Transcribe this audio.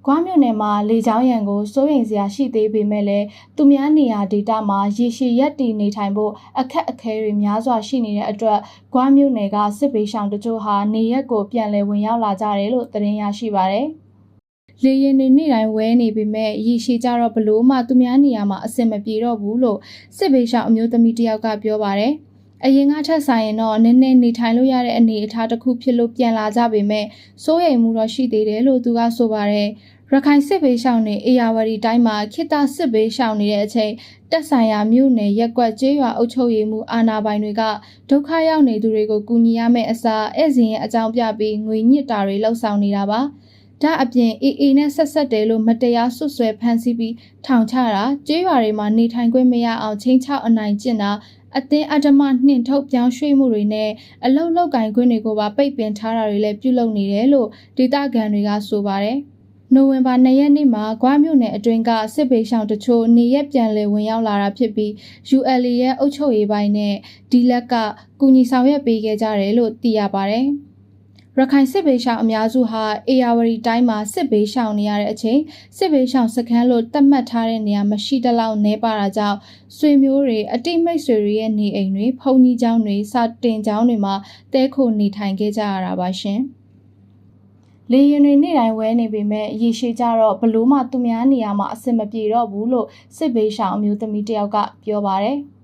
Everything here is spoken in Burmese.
။ကွားမြို့နယ်မှာလေကြောင်းရန်ကိုစိုးရိမ်စရာရှိသေးပေမဲ့လည်းသူများနေရာဒေသမှာရေရှည်ရက်တည်နေထိုင်ဖို့အခက်အခဲတွေများစွာရှိနေတဲ့အတွက်ကွားမြို့နယ်ကစစ်ဘေးရှောင်တချို့ဟာနေရက်ကိုပြန်လည်ဝင်ရောက်လာကြတယ်လို့သတင်းရရှိပါတယ်။လေရင်နေနေ့တိုင်းဝဲနေပေမဲ့ရေရှည်ကြတော့ဘလို့မှသူများနေရာမှာအဆင်မပြေတော့ဘူးလို့စစ်ဘေးရှောင်အမျိုးသမီးတစ်ယောက်ကပြောပါတယ်။ အရင်ကထက်ဆိုင်ရင်တော့နည်းနည်းနေထိုင်လို့ရတဲ့အနေအထားတစ်ခုဖြစ်လို့ပြန်လာကြပေမဲ့စိုးရိမ်မှုတော့ရှိသေးတယ်လို့သူကဆိုပါတယ်။ရခိုင်စစ်ဘေးရှောင်နေအေယာဝတီတိုင်းမှာခိတစစ်ဘေးရှောင်နေတဲ့အချိန်တက်ဆိုင်ရာမြို့နယ်ရက်ကွက်ကျေးရွာအုပ်ချုပ်ရေးမှုအာဏာပိုင်တွေကဒုက္ခရောက်နေသူတွေကိုကူညီရမယ့်အစားဧည့်စဉ်ရဲ့အကြောင်းပြပြီးငွေညစ်တာတွေလှုပ်ဆောင်နေတာပါ။ ဒါအပြင်အေအေနဲ့ဆက်ဆက်တယ်လို့မတရားဆွဆွဲဖမ်းဆီးပြီးထောင်ချတာကျေးရွာတွေမှာနေထိုင်ခွင့်မရအောင်ချင်းချောက်အနိုင်ကျင့်တာအသင်းအဓမ္မနှင်ထုတ်ပြောင်းရွှေ့မှုတွေနဲ့အလုတ်လောက်ကင်ခွင့်တွေကိုပါပိတ်ပင်ထားတာတွေလည်းပြုလုပ်နေတယ်လို့ဒေသခံတွေကဆိုပါတယ်။နိုဝင်ဘာ၂ရက်နေ့မှာဂွားမြို့နယ်အတွင်းကစစ်ပေရှောင်တချို့နေရက်ပြန်လည်ဝင်ရောက်လာတာဖြစ်ပြီး ULA ရဲ့အုပ်ချုပ်ရေးပိုင်းနဲ့ဒီလက်ကကူညီဆောင်ရွက်ပေးခဲ့ကြတယ်လို့သိရပါတယ်။ ရခိုင်စစ်ဘေးရှောင်အများစုဟာအေယာဝတီတိုင်းမှာစစ်ဘေးရှောင်နေရတဲ့အချိန်စစ်ဘေးရှောင်စခန်းလို့သတ်မှတ်ထားတဲ့နေရာမရှိတလောက်နေပါတာကြောင့်ဆွေမျိုးတွေအတိတ်မိတ်ဆွေတွေရဲ့နေအိမ်တွေဖုန်ကြီးကျောင်းတွေစတင်ကျောင်းတွေမှာတဲခိုနေထိုင်ခဲ့ကြရတာပါရှင်။လေရင်တွေနေ့တိုင်းဝဲနေပေမဲ့ရေရှည်ကြတော့ဘလို့မှသူများနေရာမှာအဆင်မပြေတော့ဘူးလို့စစ်ဘေးရှောင်အမျိုးသမီးတစ်ယောက်ကပြောပါတယ်။